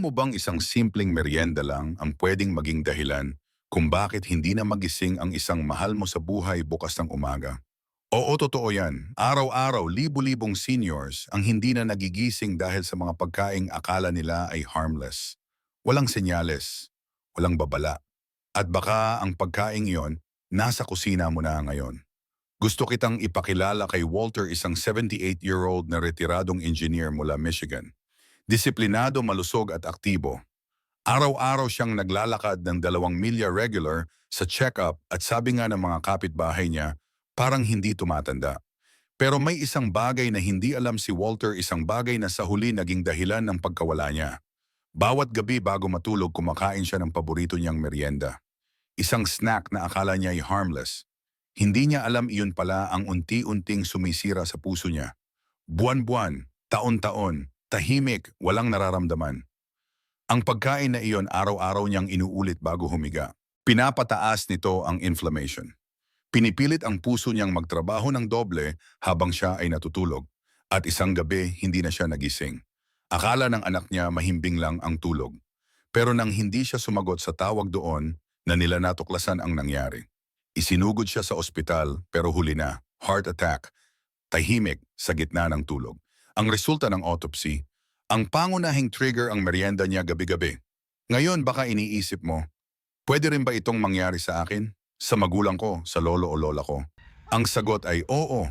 Alam mo bang isang simpleng merienda lang ang pwedeng maging dahilan kung bakit hindi na magising ang isang mahal mo sa buhay bukas ng umaga? Oo, totoo yan. Araw-araw, libu-libong seniors ang hindi na nagigising dahil sa mga pagkaing akala nila ay harmless. Walang senyales, walang babala. At baka ang pagkaing iyon, nasa kusina mo na ngayon. Gusto kitang ipakilala kay Walter isang 78-year-old na retiradong engineer mula Michigan. Disiplinado, malusog at aktibo. Araw-araw siyang naglalakad ng dalawang milya regular sa check-up at sabi nga ng mga kapitbahay niya, parang hindi tumatanda. Pero may isang bagay na hindi alam si Walter isang bagay na sa huli naging dahilan ng pagkawala niya. Bawat gabi bago matulog kumakain siya ng paborito niyang merienda. Isang snack na akala niya ay harmless. Hindi niya alam iyon pala ang unti-unting sumisira sa puso niya. Buwan-buwan, taon-taon, tahimik, walang nararamdaman. Ang pagkain na iyon araw-araw niyang inuulit bago humiga. Pinapataas nito ang inflammation. Pinipilit ang puso niyang magtrabaho ng doble habang siya ay natutulog. At isang gabi, hindi na siya nagising. Akala ng anak niya mahimbing lang ang tulog. Pero nang hindi siya sumagot sa tawag doon, na nila natuklasan ang nangyari. Isinugod siya sa ospital pero huli na, heart attack, tahimik sa gitna ng tulog. Ang resulta ng autopsy, ang pangunahing trigger ang merienda niya gabi-gabi. Ngayon baka iniisip mo, pwede rin ba itong mangyari sa akin? Sa magulang ko, sa lolo o lola ko? Ang sagot ay oo.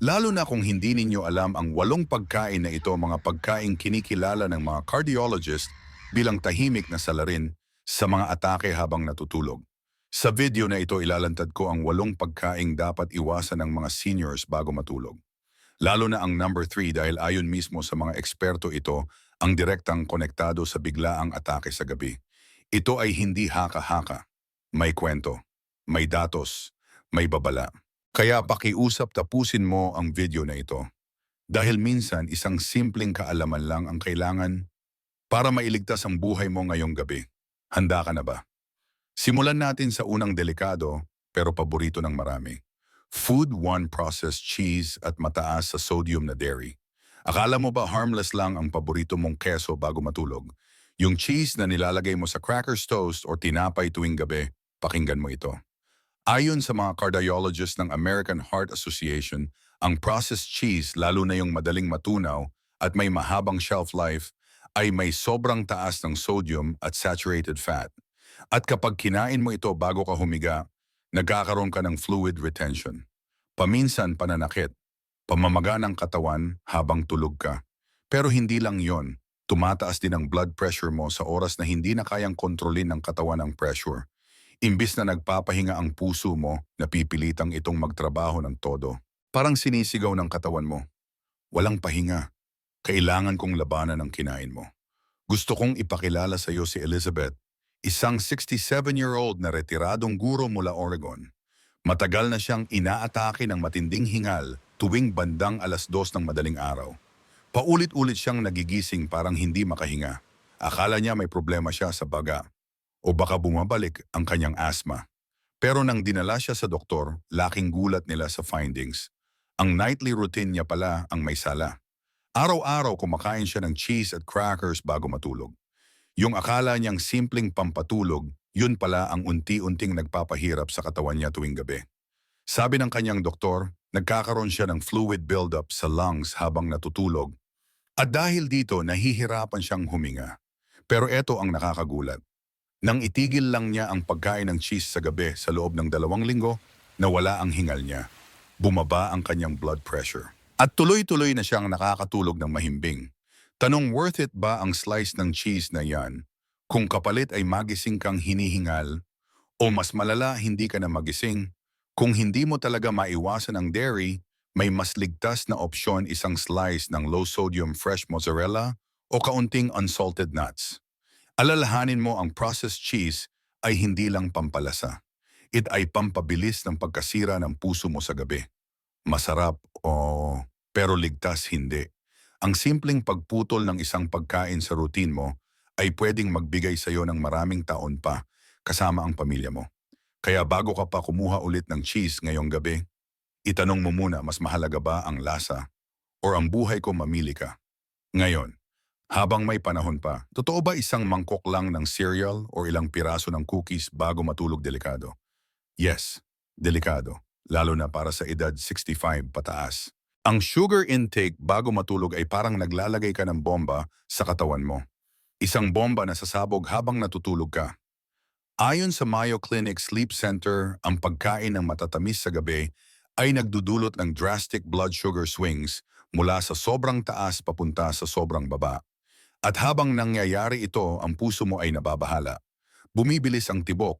Lalo na kung hindi ninyo alam ang walong pagkain na ito mga pagkain kinikilala ng mga cardiologist bilang tahimik na salarin sa mga atake habang natutulog. Sa video na ito ilalantad ko ang walong pagkaing dapat iwasan ng mga seniors bago matulog. Lalo na ang number 3 dahil ayon mismo sa mga eksperto ito ang direktang konektado sa biglaang atake sa gabi. Ito ay hindi haka-haka. May kwento, may datos, may babala. Kaya pakiusap tapusin mo ang video na ito. Dahil minsan isang simpleng kaalaman lang ang kailangan para mailigtas ang buhay mo ngayong gabi. Handa ka na ba? Simulan natin sa unang delikado pero paborito ng marami. Food one processed cheese at mataas sa sodium na dairy. Akala mo ba harmless lang ang paborito mong keso bago matulog? Yung cheese na nilalagay mo sa crackers toast o tinapay tuwing gabi, pakinggan mo ito. Ayon sa mga cardiologists ng American Heart Association, ang processed cheese, lalo na yung madaling matunaw at may mahabang shelf life, ay may sobrang taas ng sodium at saturated fat. At kapag kinain mo ito bago ka humiga, nagkakaroon ka ng fluid retention. Paminsan pananakit, pamamaga ng katawan habang tulog ka. Pero hindi lang yon, tumataas din ang blood pressure mo sa oras na hindi na kayang kontrolin ng katawan ang pressure. Imbis na nagpapahinga ang puso mo, napipilitang itong magtrabaho ng todo. Parang sinisigaw ng katawan mo. Walang pahinga. Kailangan kong labanan ang kinain mo. Gusto kong ipakilala sa iyo si Elizabeth, Isang 67-year-old na retiradong guro mula Oregon. Matagal na siyang inaatake ng matinding hingal tuwing bandang alas dos ng madaling araw. Paulit-ulit siyang nagigising parang hindi makahinga. Akala niya may problema siya sa baga o baka bumabalik ang kanyang asthma. Pero nang dinala siya sa doktor, laking gulat nila sa findings. Ang nightly routine niya pala ang may sala. Araw-araw kumakain siya ng cheese at crackers bago matulog. Yung akala niyang simpleng pampatulog, yun pala ang unti-unting nagpapahirap sa katawan niya tuwing gabi. Sabi ng kanyang doktor, nagkakaroon siya ng fluid buildup sa lungs habang natutulog. At dahil dito, nahihirapan siyang huminga. Pero eto ang nakakagulat. Nang itigil lang niya ang pagkain ng cheese sa gabi sa loob ng dalawang linggo, nawala ang hingal niya. Bumaba ang kanyang blood pressure. At tuloy-tuloy na siyang nakakatulog ng mahimbing. Tanong worth it ba ang slice ng cheese na yan kung kapalit ay magising kang hinihingal o mas malala hindi ka na magising? Kung hindi mo talaga maiwasan ang dairy, may mas ligtas na opsyon isang slice ng low-sodium fresh mozzarella o kaunting unsalted nuts. Alalahanin mo ang processed cheese ay hindi lang pampalasa. It ay pampabilis ng pagkasira ng puso mo sa gabi. Masarap o pero ligtas hindi. Ang simpleng pagputol ng isang pagkain sa routine mo ay pwedeng magbigay sa iyo ng maraming taon pa kasama ang pamilya mo. Kaya bago ka pa kumuha ulit ng cheese ngayong gabi, itanong mo muna mas mahalaga ba ang lasa or ang buhay ko mamili ka. Ngayon, Habang may panahon pa, totoo ba isang mangkok lang ng cereal o ilang piraso ng cookies bago matulog delikado? Yes, delikado, lalo na para sa edad 65 pataas. Ang sugar intake bago matulog ay parang naglalagay ka ng bomba sa katawan mo. Isang bomba na sasabog habang natutulog ka. Ayon sa Mayo Clinic Sleep Center, ang pagkain ng matatamis sa gabi ay nagdudulot ng drastic blood sugar swings mula sa sobrang taas papunta sa sobrang baba. At habang nangyayari ito, ang puso mo ay nababahala. Bumibilis ang tibok,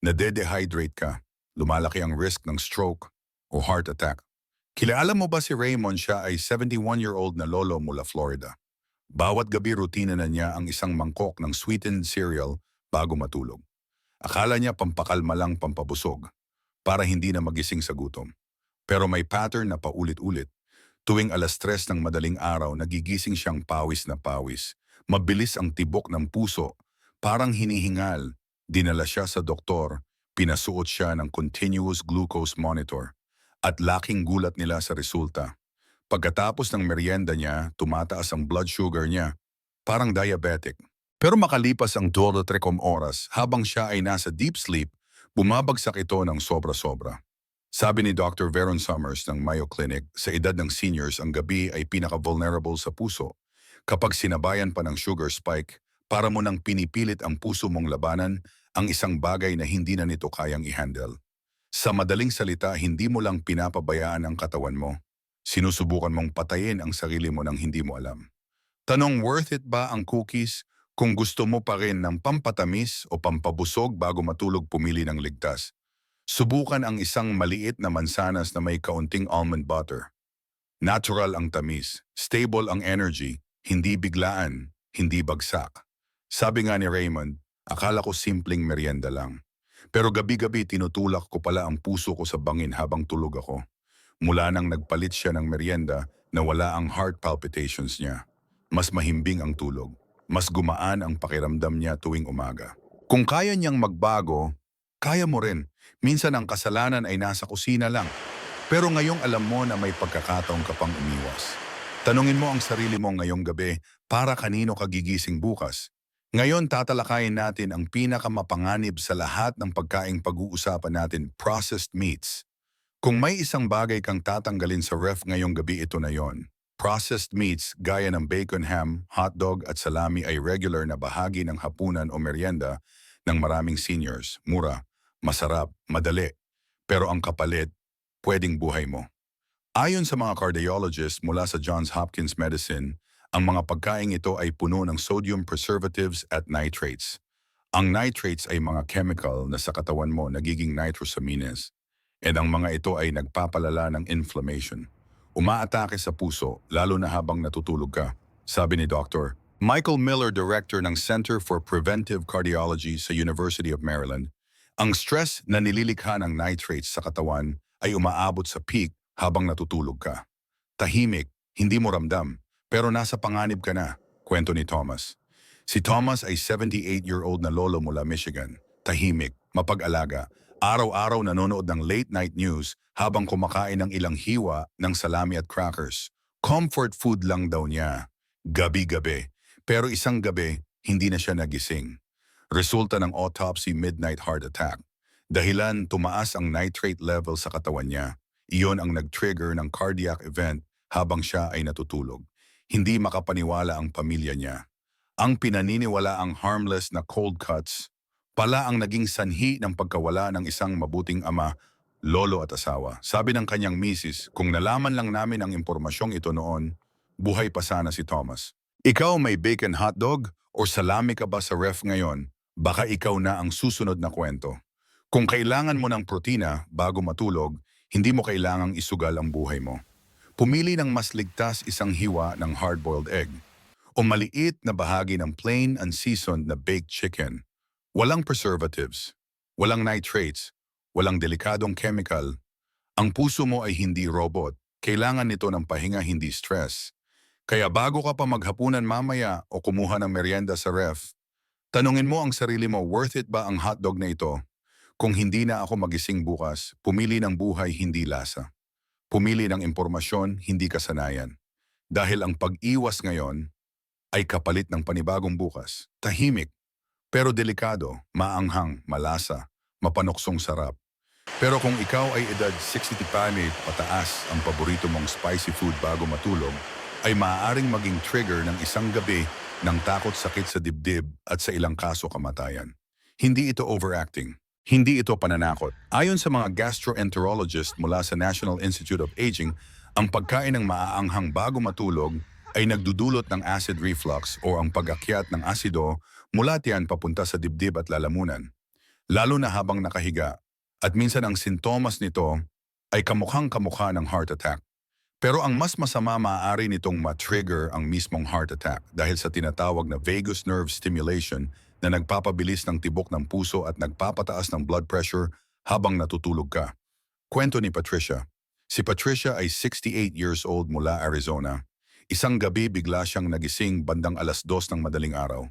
nade-dehydrate ka, lumalaki ang risk ng stroke o heart attack. Kilala mo ba si Raymond siya ay 71-year-old na lolo mula Florida? Bawat gabi rutina na niya ang isang mangkok ng sweetened cereal bago matulog. Akala niya pampakalma lang pampabusog para hindi na magising sa gutom. Pero may pattern na paulit-ulit. Tuwing alas tres ng madaling araw, nagigising siyang pawis na pawis. Mabilis ang tibok ng puso, parang hinihingal. Dinala siya sa doktor, pinasuot siya ng continuous glucose monitor. At laking gulat nila sa resulta. Pagkatapos ng merienda niya, tumataas ang blood sugar niya, parang diabetic. Pero makalipas ang 2-3 oras, habang siya ay nasa deep sleep, bumabagsak ito ng sobra-sobra. Sabi ni Dr. Veron Summers ng Mayo Clinic, sa edad ng seniors ang gabi ay pinaka-vulnerable sa puso. Kapag sinabayan pa ng sugar spike, para mo nang pinipilit ang puso mong labanan ang isang bagay na hindi na nito kayang i-handle. Sa madaling salita, hindi mo lang pinapabayaan ang katawan mo. Sinusubukan mong patayin ang sarili mo nang hindi mo alam. Tanong worth it ba ang cookies kung gusto mo pa rin ng pampatamis o pampabusog bago matulog pumili ng ligtas? Subukan ang isang maliit na mansanas na may kaunting almond butter. Natural ang tamis, stable ang energy, hindi biglaan, hindi bagsak. Sabi nga ni Raymond, akala ko simpleng merienda lang. Pero gabi-gabi tinutulak ko pala ang puso ko sa bangin habang tulog ako. Mula nang nagpalit siya ng merienda na wala ang heart palpitations niya. Mas mahimbing ang tulog. Mas gumaan ang pakiramdam niya tuwing umaga. Kung kaya niyang magbago, kaya mo rin. Minsan ang kasalanan ay nasa kusina lang. Pero ngayong alam mo na may pagkakataong ka pang umiwas. Tanungin mo ang sarili mo ngayong gabi para kanino ka gigising bukas. Ngayon tatalakayin natin ang pinakamapanganib sa lahat ng pagkaing pag-uusapan natin, processed meats. Kung may isang bagay kang tatanggalin sa ref ngayong gabi ito na yon. Processed meats gaya ng bacon ham, hotdog at salami ay regular na bahagi ng hapunan o merienda ng maraming seniors. Mura, masarap, madali. Pero ang kapalit, pwedeng buhay mo. Ayon sa mga cardiologists mula sa Johns Hopkins Medicine, ang mga pagkaing ito ay puno ng sodium preservatives at nitrates. Ang nitrates ay mga chemical na sa katawan mo nagiging nitrosamines. And ang mga ito ay nagpapalala ng inflammation. Umaatake sa puso, lalo na habang natutulog ka. Sabi ni Dr. Michael Miller, Director ng Center for Preventive Cardiology sa University of Maryland, ang stress na nililikha ng nitrates sa katawan ay umaabot sa peak habang natutulog ka. Tahimik, hindi mo ramdam, pero nasa panganib ka na, kwento ni Thomas. Si Thomas ay 78-year-old na lolo mula Michigan. Tahimik, mapag-alaga, araw-araw nanonood ng late night news habang kumakain ng ilang hiwa ng salami at crackers. Comfort food lang daw niya. Gabi-gabi. Pero isang gabi, hindi na siya nagising. Resulta ng autopsy midnight heart attack. Dahilan tumaas ang nitrate level sa katawan niya. Iyon ang nag-trigger ng cardiac event habang siya ay natutulog. Hindi makapaniwala ang pamilya niya. Ang pinaniniwala ang harmless na cold cuts pala ang naging sanhi ng pagkawala ng isang mabuting ama, lolo at asawa. Sabi ng kanyang misis, kung nalaman lang namin ang impormasyong ito noon, buhay pa sana si Thomas. Ikaw may bacon hotdog o salami ka ba sa ref ngayon, baka ikaw na ang susunod na kwento. Kung kailangan mo ng protina bago matulog, hindi mo kailangang isugal ang buhay mo. Pumili ng mas ligtas isang hiwa ng hard-boiled egg o maliit na bahagi ng plain and seasoned na baked chicken. Walang preservatives, walang nitrates, walang delikadong chemical. Ang puso mo ay hindi robot. Kailangan nito ng pahinga hindi stress. Kaya bago ka pa maghapunan mamaya o kumuha ng merienda sa ref, tanungin mo ang sarili mo worth it ba ang hotdog na ito? Kung hindi na ako magising bukas, pumili ng buhay hindi lasa. Pumili ng impormasyon hindi kasanayan. Dahil ang pag-iwas ngayon, ay kapalit ng panibagong bukas. Tahimik, pero delikado, maanghang, malasa, mapanuksong sarap. Pero kung ikaw ay edad 65 pataas ang paborito mong spicy food bago matulog, ay maaaring maging trigger ng isang gabi ng takot sakit sa dibdib at sa ilang kaso kamatayan. Hindi ito overacting. Hindi ito pananakot. Ayon sa mga gastroenterologist mula sa National Institute of Aging, ang pagkain ng maaanghang bago matulog ay nagdudulot ng acid reflux o ang pag-akyat ng asido mula tiyan papunta sa dibdib at lalamunan. Lalo na habang nakahiga. At minsan ang sintomas nito ay kamukhang kamukha ng heart attack. Pero ang mas masama maaari nitong ma-trigger ang mismong heart attack dahil sa tinatawag na vagus nerve stimulation na nagpapabilis ng tibok ng puso at nagpapataas ng blood pressure habang natutulog ka. Kwento ni Patricia. Si Patricia ay 68 years old mula Arizona. Isang gabi bigla siyang nagising bandang alas dos ng madaling araw.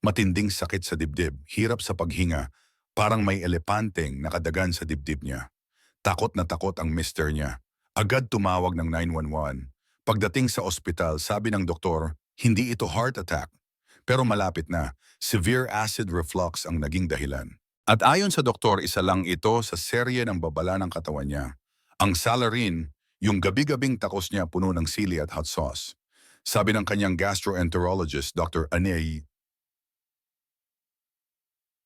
Matinding sakit sa dibdib, hirap sa paghinga, parang may elepanteng nakadagan sa dibdib niya. Takot na takot ang mister niya. Agad tumawag ng 911. Pagdating sa ospital, sabi ng doktor, hindi ito heart attack. Pero malapit na, severe acid reflux ang naging dahilan. At ayon sa doktor, isa lang ito sa serye ng babala ng katawan niya. Ang salarin, yung gabi-gabing takos niya puno ng sili at hot sauce. Sabi ng kanyang gastroenterologist, Dr. Anil,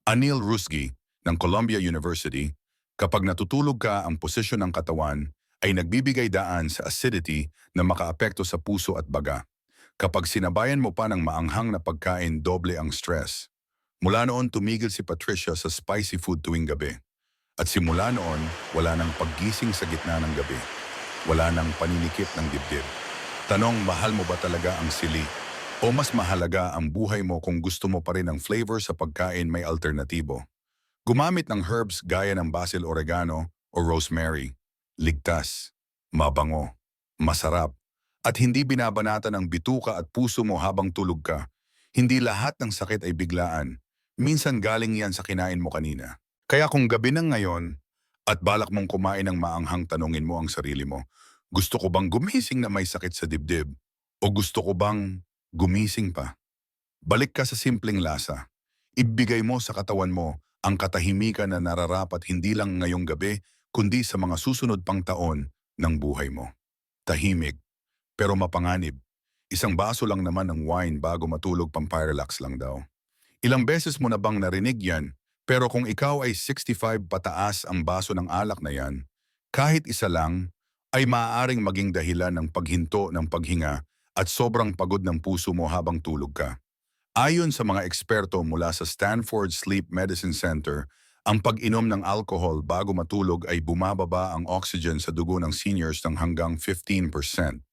Anil Rusgi ng Columbia University, kapag natutulog ka ang posisyon ng katawan ay nagbibigay daan sa acidity na makaapekto sa puso at baga. Kapag sinabayan mo pa ng maanghang na pagkain, doble ang stress. Mula noon tumigil si Patricia sa spicy food tuwing gabi. At simula noon, wala nang paggising sa gitna ng gabi. Wala nang paninikip ng dibdib. Tanong, mahal mo ba talaga ang sili? O mas mahalaga ang buhay mo kung gusto mo pa rin ng flavor sa pagkain may alternatibo? Gumamit ng herbs gaya ng basil oregano o rosemary. Ligtas, mabango, masarap, at hindi binabanata ng bituka at puso mo habang tulog ka. Hindi lahat ng sakit ay biglaan. Minsan galing yan sa kinain mo kanina. Kaya kung gabi ng ngayon at balak mong kumain ng maanghang tanungin mo ang sarili mo, gusto ko bang gumising na may sakit sa dibdib? O gusto ko bang gumising pa? Balik ka sa simpleng lasa. Ibigay mo sa katawan mo ang katahimikan na nararapat hindi lang ngayong gabi, kundi sa mga susunod pang taon ng buhay mo. Tahimik, pero mapanganib. Isang baso lang naman ng wine bago matulog pampirelax lang daw. Ilang beses mo na bang narinig yan, pero kung ikaw ay 65 pataas ang baso ng alak na yan, kahit isa lang, ay maaaring maging dahilan ng paghinto ng paghinga at sobrang pagod ng puso mo habang tulog ka. Ayon sa mga eksperto mula sa Stanford Sleep Medicine Center, ang pag-inom ng alcohol bago matulog ay bumababa ang oxygen sa dugo ng seniors ng hanggang 15%.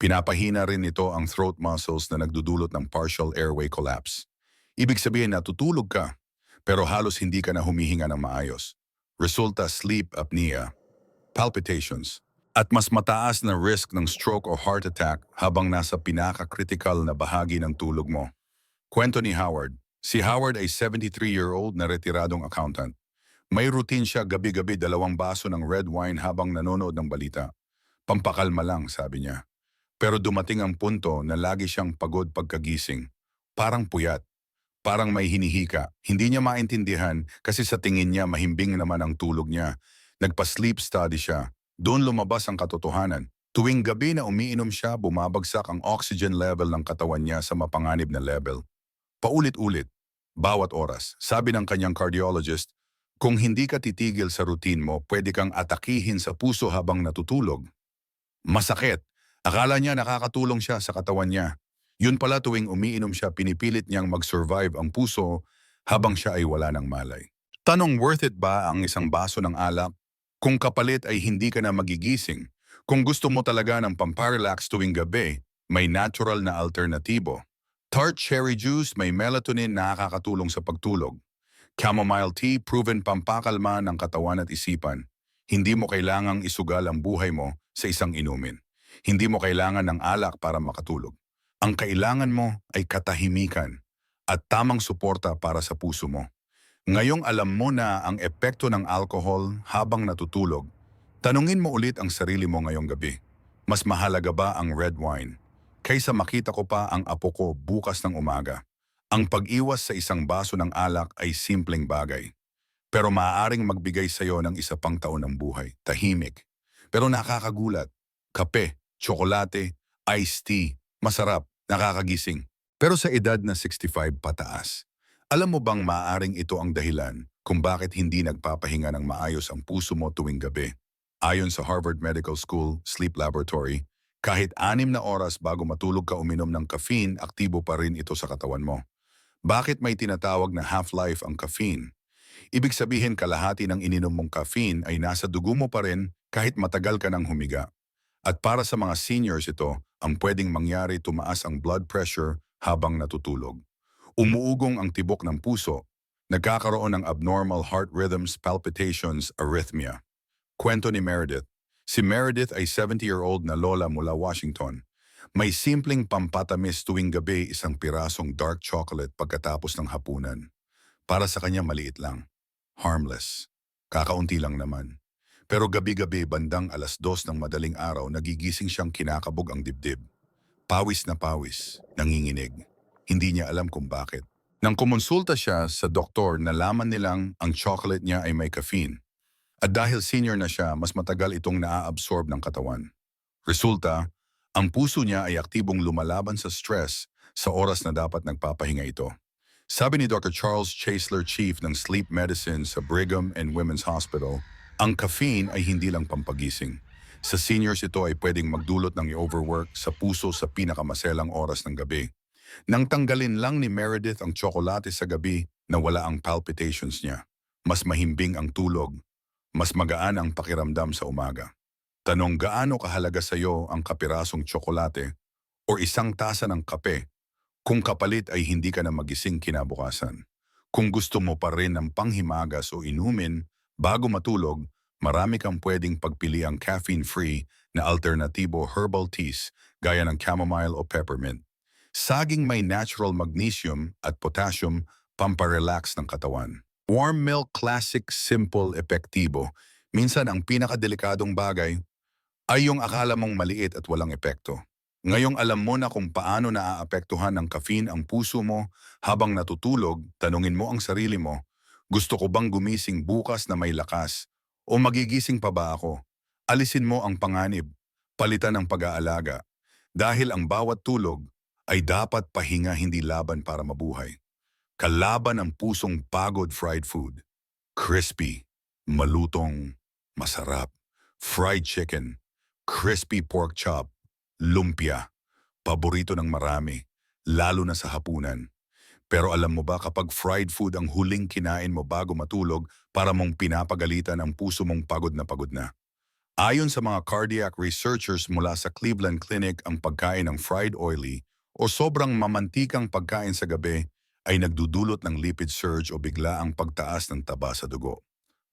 Pinapahina rin ito ang throat muscles na nagdudulot ng partial airway collapse. Ibig sabihin na tutulog ka, pero halos hindi ka na humihinga ng maayos. Resulta sleep apnea, palpitations, at mas mataas na risk ng stroke o heart attack habang nasa pinaka-critical na bahagi ng tulog mo. Kwento ni Howard. Si Howard ay 73-year-old na retiradong accountant. May routine siya gabi-gabi dalawang baso ng red wine habang nanonood ng balita. Pampakalma lang, sabi niya. Pero dumating ang punto na lagi siyang pagod pagkagising. Parang puyat. Parang may hinihika. Hindi niya maintindihan kasi sa tingin niya mahimbing naman ang tulog niya. Nagpa-sleep study siya. Doon lumabas ang katotohanan. Tuwing gabi na umiinom siya, bumabagsak ang oxygen level ng katawan niya sa mapanganib na level. Paulit-ulit, bawat oras. Sabi ng kanyang cardiologist, kung hindi ka titigil sa routine mo, pwede kang atakihin sa puso habang natutulog. Masakit. Akala niya nakakatulong siya sa katawan niya. Yun pala tuwing umiinom siya, pinipilit niyang mag-survive ang puso habang siya ay wala ng malay. Tanong worth it ba ang isang baso ng alak? Kung kapalit ay hindi ka na magigising. Kung gusto mo talaga ng pamparelax tuwing gabi, may natural na alternatibo. Tart cherry juice may melatonin na nakakatulong sa pagtulog. Chamomile tea proven pampakalma ng katawan at isipan. Hindi mo kailangang isugal ang buhay mo sa isang inumin. Hindi mo kailangan ng alak para makatulog. Ang kailangan mo ay katahimikan at tamang suporta para sa puso mo. Ngayong alam mo na ang epekto ng alcohol habang natutulog, tanungin mo ulit ang sarili mo ngayong gabi. Mas mahalaga ba ang red wine, kaysa makita ko pa ang apo ko bukas ng umaga. Ang pag-iwas sa isang baso ng alak ay simpleng bagay. Pero maaaring magbigay sa iyo ng isa pang taon ng buhay, tahimik. Pero nakakagulat. Kape, tsokolate, iced tea, masarap, nakakagising. Pero sa edad na 65 pataas, alam mo bang maaaring ito ang dahilan kung bakit hindi nagpapahinga ng maayos ang puso mo tuwing gabi? Ayon sa Harvard Medical School Sleep Laboratory, kahit anim na oras bago matulog ka uminom ng caffeine, aktibo pa rin ito sa katawan mo. Bakit may tinatawag na half-life ang caffeine? Ibig sabihin kalahati ng ininom mong caffeine ay nasa dugo mo pa rin kahit matagal ka nang humiga. At para sa mga seniors ito, ang pwedeng mangyari tumaas ang blood pressure habang natutulog. Umuugong ang tibok ng puso, nagkakaroon ng abnormal heart rhythms, palpitations, arrhythmia. Kwento ni Meredith. Si Meredith ay 70-year-old na lola mula Washington. May simpleng pampatamis tuwing gabi isang pirasong dark chocolate pagkatapos ng hapunan. Para sa kanya maliit lang. Harmless. Kakaunti lang naman. Pero gabi-gabi bandang alas dos ng madaling araw nagigising siyang kinakabog ang dibdib. Pawis na pawis, nanginginig. Hindi niya alam kung bakit. Nang kumonsulta siya sa doktor, nalaman nilang ang chocolate niya ay may caffeine. At dahil senior na siya, mas matagal itong naa-absorb ng katawan. Resulta, ang puso niya ay aktibong lumalaban sa stress sa oras na dapat nagpapahinga ito. Sabi ni Dr. Charles Chasler, Chief ng Sleep Medicine sa Brigham and Women's Hospital, ang caffeine ay hindi lang pampagising. Sa seniors ito ay pwedeng magdulot ng overwork sa puso sa pinakamaselang oras ng gabi. Nang tanggalin lang ni Meredith ang tsokolate sa gabi, nawala ang palpitations niya. Mas mahimbing ang tulog. Mas magaan ang pakiramdam sa umaga. Tanong gaano kahalaga sa iyo ang kapirasong tsokolate o isang tasa ng kape kung kapalit ay hindi ka na magising kinabukasan. Kung gusto mo pa rin ng panghimagas o inumin bago matulog, marami kang pwedeng pagpili ang caffeine-free na alternatibo herbal teas gaya ng chamomile o peppermint. Saging may natural magnesium at potassium pamparelax ng katawan. Warm milk classic simple epektibo. Minsan ang pinakadelikadong bagay ay yung akala mong maliit at walang epekto. Ngayong alam mo na kung paano naaapektuhan ng caffeine ang puso mo habang natutulog, tanungin mo ang sarili mo, gusto ko bang gumising bukas na may lakas? O magigising pa ba ako? Alisin mo ang panganib, palitan ang pag-aalaga. Dahil ang bawat tulog ay dapat pahinga hindi laban para mabuhay. Kalaban ang pusong pagod fried food. Crispy, malutong, masarap. Fried chicken, crispy pork chop, lumpia, paborito ng marami, lalo na sa hapunan. Pero alam mo ba kapag fried food ang huling kinain mo bago matulog para mong pinapagalitan ang puso mong pagod na pagod na? Ayon sa mga cardiac researchers mula sa Cleveland Clinic, ang pagkain ng fried oily o sobrang mamantikang pagkain sa gabi ay nagdudulot ng lipid surge o bigla ang pagtaas ng taba sa dugo.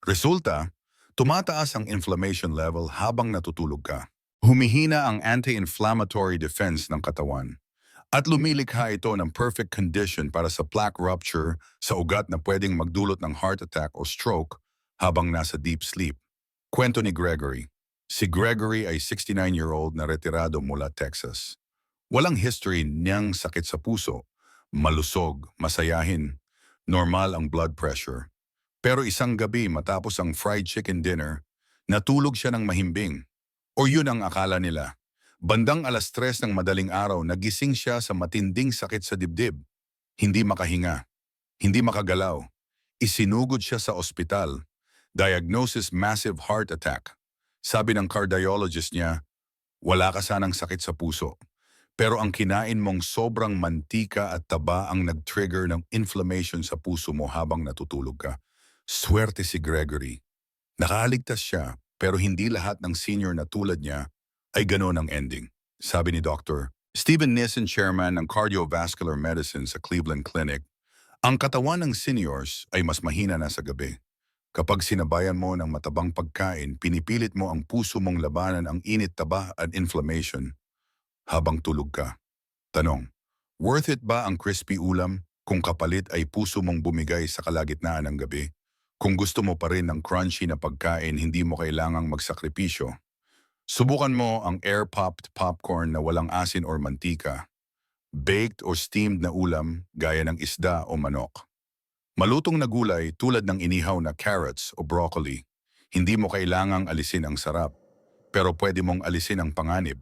Resulta, tumataas ang inflammation level habang natutulog ka. Humihina ang anti-inflammatory defense ng katawan. At lumilikha ito ng perfect condition para sa plaque rupture sa ugat na pwedeng magdulot ng heart attack o stroke habang nasa deep sleep. Kwento ni Gregory. Si Gregory ay 69-year-old na retirado mula Texas. Walang history niyang sakit sa puso, malusog, masayahin, normal ang blood pressure. Pero isang gabi matapos ang fried chicken dinner, natulog siya ng mahimbing. O yun ang akala nila. Bandang alas tres ng madaling araw, nagising siya sa matinding sakit sa dibdib. Hindi makahinga. Hindi makagalaw. Isinugod siya sa ospital. Diagnosis massive heart attack. Sabi ng cardiologist niya, wala ka sanang sakit sa puso. Pero ang kinain mong sobrang mantika at taba ang nag-trigger ng inflammation sa puso mo habang natutulog ka. Swerte si Gregory. Nakaligtas siya pero hindi lahat ng senior na tulad niya ay ganoon ang ending. Sabi ni Dr. Stephen Nissen, chairman ng Cardiovascular Medicine sa Cleveland Clinic, ang katawan ng seniors ay mas mahina na sa gabi. Kapag sinabayan mo ng matabang pagkain, pinipilit mo ang puso mong labanan ang init taba at inflammation habang tulog ka. Tanong, worth it ba ang crispy ulam kung kapalit ay puso mong bumigay sa kalagitnaan ng gabi? Kung gusto mo pa rin ng crunchy na pagkain, hindi mo kailangang magsakripisyo. Subukan mo ang air-popped popcorn na walang asin or mantika, baked or steamed na ulam gaya ng isda o manok. Malutong na gulay tulad ng inihaw na carrots o broccoli, hindi mo kailangang alisin ang sarap, pero pwede mong alisin ang panganib.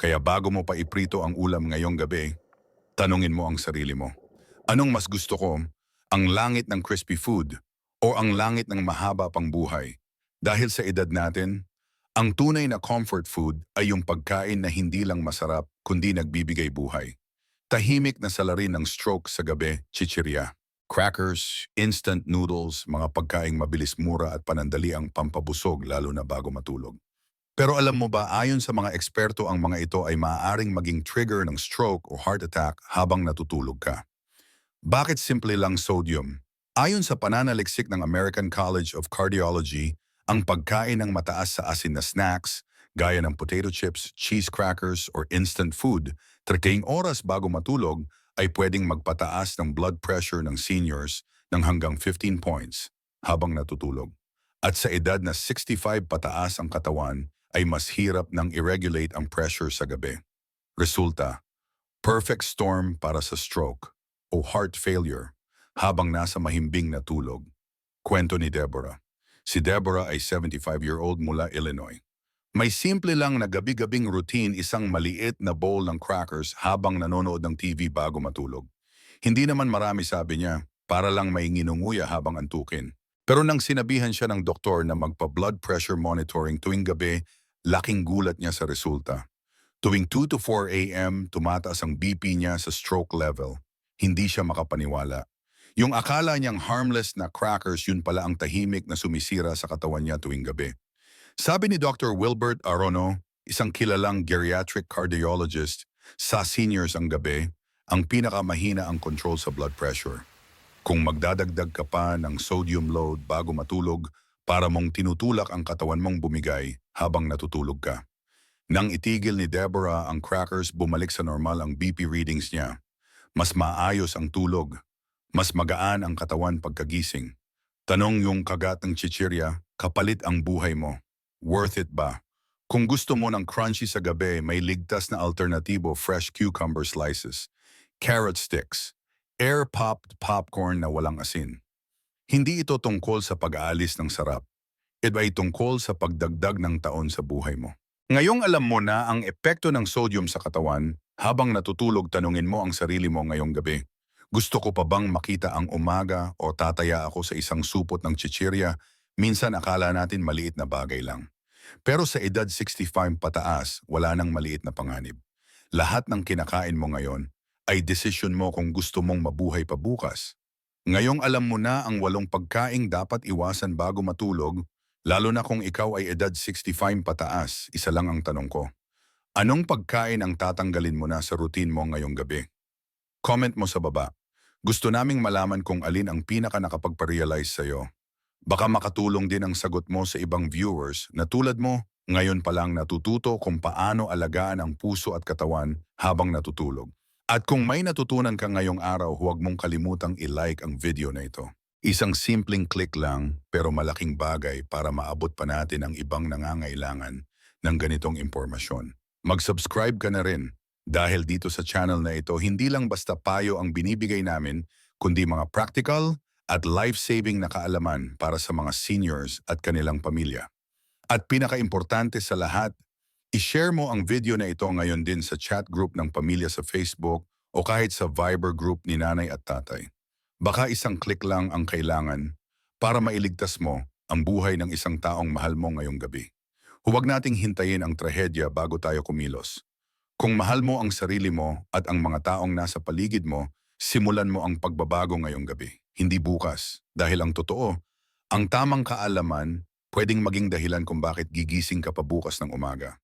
Kaya bago mo pa iprito ang ulam ngayong gabi, tanungin mo ang sarili mo. Anong mas gusto ko? Ang langit ng crispy food o ang langit ng mahaba pang buhay? Dahil sa edad natin, ang tunay na comfort food ay yung pagkain na hindi lang masarap kundi nagbibigay buhay. Tahimik na salarin ng stroke sa gabi, chichirya. Crackers, instant noodles, mga pagkaing mabilis mura at panandali ang pampabusog lalo na bago matulog. Pero alam mo ba, ayon sa mga eksperto, ang mga ito ay maaaring maging trigger ng stroke o heart attack habang natutulog ka. Bakit simple lang sodium? Ayon sa pananaliksik ng American College of Cardiology, ang pagkain ng mataas sa asin na snacks, gaya ng potato chips, cheese crackers, or instant food, 30 oras bago matulog, ay pwedeng magpataas ng blood pressure ng seniors ng hanggang 15 points habang natutulog. At sa edad na 65 pataas ang katawan, ay mas hirap nang i-regulate ang pressure sa gabi. Resulta, perfect storm para sa stroke o heart failure habang nasa mahimbing na tulog. Kwento ni Deborah. Si Deborah ay 75-year-old mula Illinois. May simple lang na gabi-gabing routine isang maliit na bowl ng crackers habang nanonood ng TV bago matulog. Hindi naman marami sabi niya, para lang may nginunguya habang antukin. Pero nang sinabihan siya ng doktor na magpa-blood pressure monitoring tuwing gabi, laking gulat niya sa resulta. Tuwing 2 to 4 a.m., tumataas ang BP niya sa stroke level. Hindi siya makapaniwala. Yung akala niyang harmless na crackers yun pala ang tahimik na sumisira sa katawan niya tuwing gabi. Sabi ni Dr. Wilbert Arono, isang kilalang geriatric cardiologist, sa seniors ang gabi, ang pinakamahina ang control sa blood pressure. Kung magdadagdag ka pa ng sodium load bago matulog para mong tinutulak ang katawan mong bumigay habang natutulog ka. Nang itigil ni Deborah ang crackers, bumalik sa normal ang BP readings niya. Mas maayos ang tulog. Mas magaan ang katawan pagkagising. Tanong yung kagat ng chichirya, kapalit ang buhay mo. Worth it ba? Kung gusto mo ng crunchy sa gabi, may ligtas na alternatibo fresh cucumber slices, carrot sticks, air-popped popcorn na walang asin. Hindi ito tungkol sa pag-aalis ng sarap. Ito ay tungkol sa pagdagdag ng taon sa buhay mo. Ngayong alam mo na ang epekto ng sodium sa katawan, habang natutulog tanungin mo ang sarili mo ngayong gabi. Gusto ko pa bang makita ang umaga o tataya ako sa isang supot ng chichirya Minsan akala natin maliit na bagay lang. Pero sa edad 65 pataas, wala nang maliit na panganib. Lahat ng kinakain mo ngayon ay desisyon mo kung gusto mong mabuhay pa bukas. Ngayong alam mo na ang walong pagkaing dapat iwasan bago matulog, lalo na kung ikaw ay edad 65 pataas, isa lang ang tanong ko. Anong pagkain ang tatanggalin mo na sa routine mo ngayong gabi? Comment mo sa baba. Gusto naming malaman kung alin ang pinaka nakapagpa-realize sa'yo. Baka makatulong din ang sagot mo sa ibang viewers na tulad mo, ngayon pa lang natututo kung paano alagaan ang puso at katawan habang natutulog. At kung may natutunan ka ngayong araw, huwag mong kalimutang i-like ang video na ito. Isang simpleng click lang pero malaking bagay para maabot pa natin ang ibang nangangailangan ng ganitong impormasyon. Mag-subscribe ka na rin dahil dito sa channel na ito hindi lang basta payo ang binibigay namin kundi mga practical at life-saving na kaalaman para sa mga seniors at kanilang pamilya. At pinaka-importante sa lahat, i-share mo ang video na ito ngayon din sa chat group ng pamilya sa Facebook o kahit sa Viber group ni nanay at tatay. Baka isang click lang ang kailangan para mailigtas mo ang buhay ng isang taong mahal mo ngayong gabi. Huwag nating hintayin ang trahedya bago tayo kumilos. Kung mahal mo ang sarili mo at ang mga taong nasa paligid mo, simulan mo ang pagbabago ngayong gabi hindi bukas. Dahil ang totoo, ang tamang kaalaman pwedeng maging dahilan kung bakit gigising ka pa bukas ng umaga.